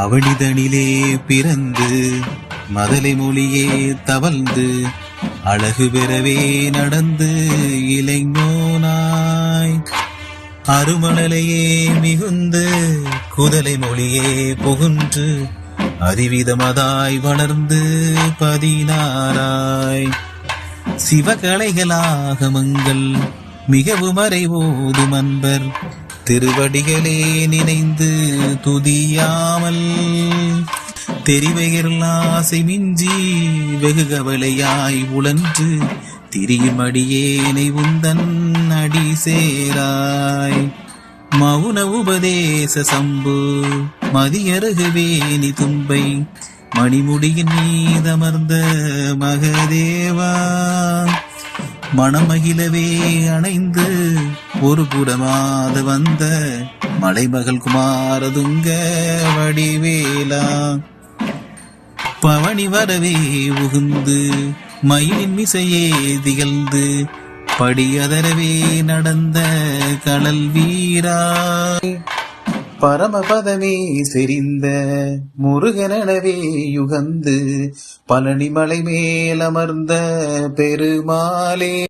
அவனிதனிலே பிறந்து மதலை மொழியே தவழ்ந்து அழகு பெறவே நடந்து இளைஞனாய். அருமணலையே மிகுந்து குதலை மொழியே புகுன்று அறிவிதமதாய் வளர்ந்து பதினாராய் சிவகலைகளாகமங்கள் மிகவும் அறிவோதும் அன்பர். திருவடிகளே நினைந்து துதியாமல் தெரிவையர்கள் ஆசை மிஞ்சி வெகு கவலையாய் உழன்று திரியும் அடியேனை உந்தன் அடி சேராய். மௌன உபதேச சம்பு மதியருகுவேணி தும்பை மணிமுடியின் மீதமர்ந்த மகதேவா. மணமகிழவே அணைந்து ஒரு புறமாத வந்த மலைமகள் குமாரதுங்க வடிவேலா. பவனி வரவே உகுந்து மயிலின் மிசையே திகழ்ந்து படியதரவே நடந்த கடல் வீரா. பரமபதமே செறிந்த முருகனவே யுகந்து பழனிமலை மேலமர்ந்த பெருமாளே.